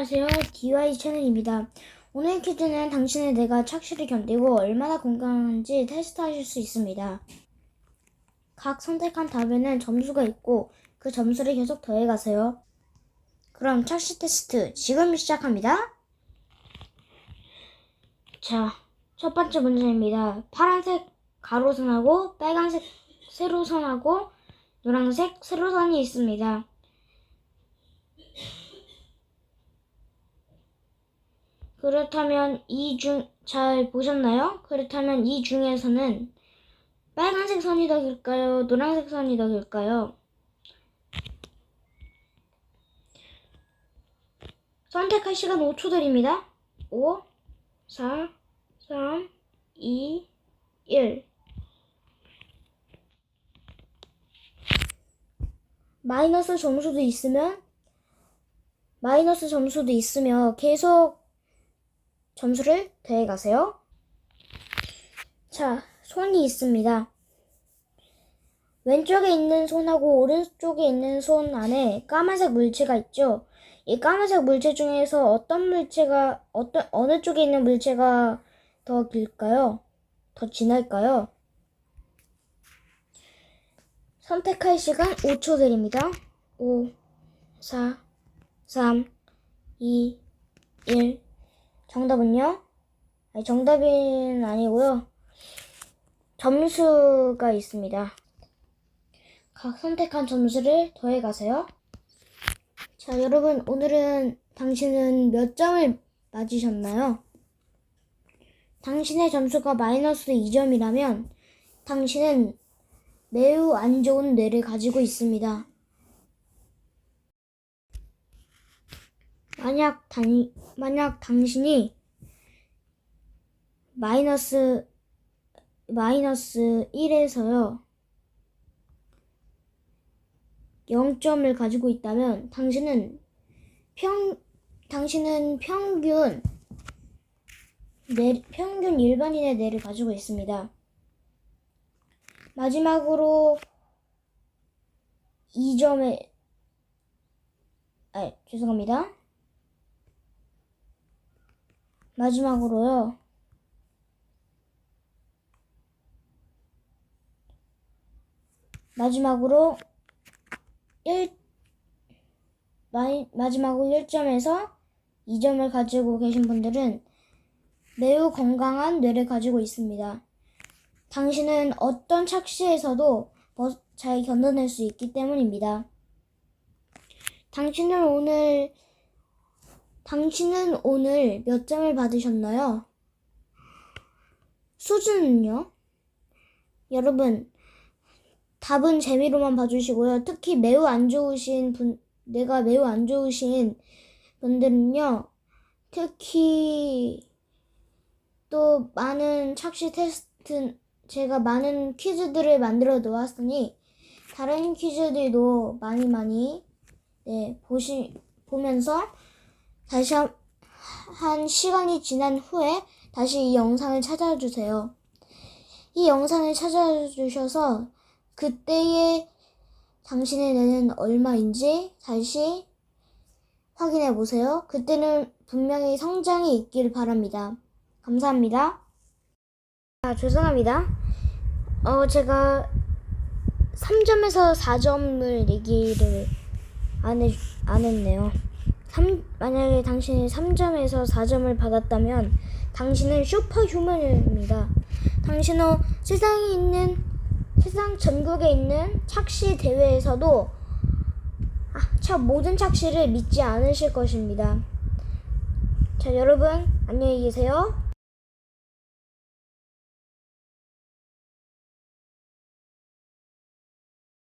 안녕하세요. DY 채널입니다. 오늘 퀴즈는 당신의 뇌가 착시를 견디고 얼마나 건강한지 테스트하실 수 있습니다. 각 선택한 답에는 점수가 있고 그 점수를 계속 더해가세요. 그럼 착시 테스트 지금 시작합니다. 자, 첫 번째 문제입니다. 파란색 가로선하고 빨간색 세로선하고 노란색 세로선이 있습니다. 그렇다면 이 중, 잘 보셨나요? 그렇다면 이 중에서는 빨간색 선이 더 길까요? 노란색 선이 더 길까요? 선택할 시간 5초 드립니다. 5, 4, 3, 2, 1. 마이너스 점수도 있으면, 마이너스 점수도 있으며 계속 점수를 더해가세요. 자, 손이 있습니다. 왼쪽에 있는 손하고 오른쪽에 있는 손 안에 까만색 물체가 있죠. 이 까만색 물체 중에서 어떤 물체가 어떤 어느 쪽에 있는 물체가 더 길까요? 더 진할까요? 선택할 시간 5초 드립니다. 5, 4, 3, 2, 1. 정답은요? 아니, 정답은 아니고요. 점수가 있습니다. 각 선택한 점수를 더해 가세요. 자, 여러분, 오늘은 당신은 몇 점을 맞으셨나요? 당신의 점수가 마이너스 2점이라면 당신은 매우 안 좋은 뇌를 가지고 있습니다. 만약 당, 만약 당신이 마이너스, 마이너스 1에서요, 0점을 가지고 있다면, 당신은 평, 당신은 평균, 뇌, 평균 일반인의 뇌를 가지고 있습니다. 마지막으로 2점에, 아, 죄송합니다. 마지막으로요. 마지막으로 1 마이, 마지막으로 1점에서 2점을 가지고 계신 분들은 매우 건강한 뇌를 가지고 있습니다. 당신은 어떤 착시에서도 버- 잘 견뎌낼 수 있기 때문입니다. 당신은 오늘 당신은 오늘 몇 점을 받으셨나요? 수준은요? 여러분, 답은 재미로만 봐주시고요. 특히 매우 안 좋으신 분, 내가 매우 안 좋으신 분들은요, 특히 또 많은 착시 테스트, 제가 많은 퀴즈들을 만들어 놓았으니, 다른 퀴즈들도 많이 많이, 네, 보시, 보면서 다시 한, 한 시간이 지난 후에 다시 이 영상을 찾아주세요. 이 영상을 찾아주셔서 그때의 당신의 뇌는 얼마인지 다시 확인해 보세요. 그때는 분명히 성장이 있길 바랍니다. 감사합니다. 아, 죄송합니다. 어, 제가 3점에서 4점을 얘기를 안, 해, 안 했네요. 3, 만약에 당신이 3점에서 4점을 받았다면 당신은 슈퍼 휴먼입니다. 당신은 세상에 있는 세상 전국에 있는 착시 대회에서도 아, 참 모든 착시를 믿지 않으실 것입니다. 자, 여러분 안녕히 계세요.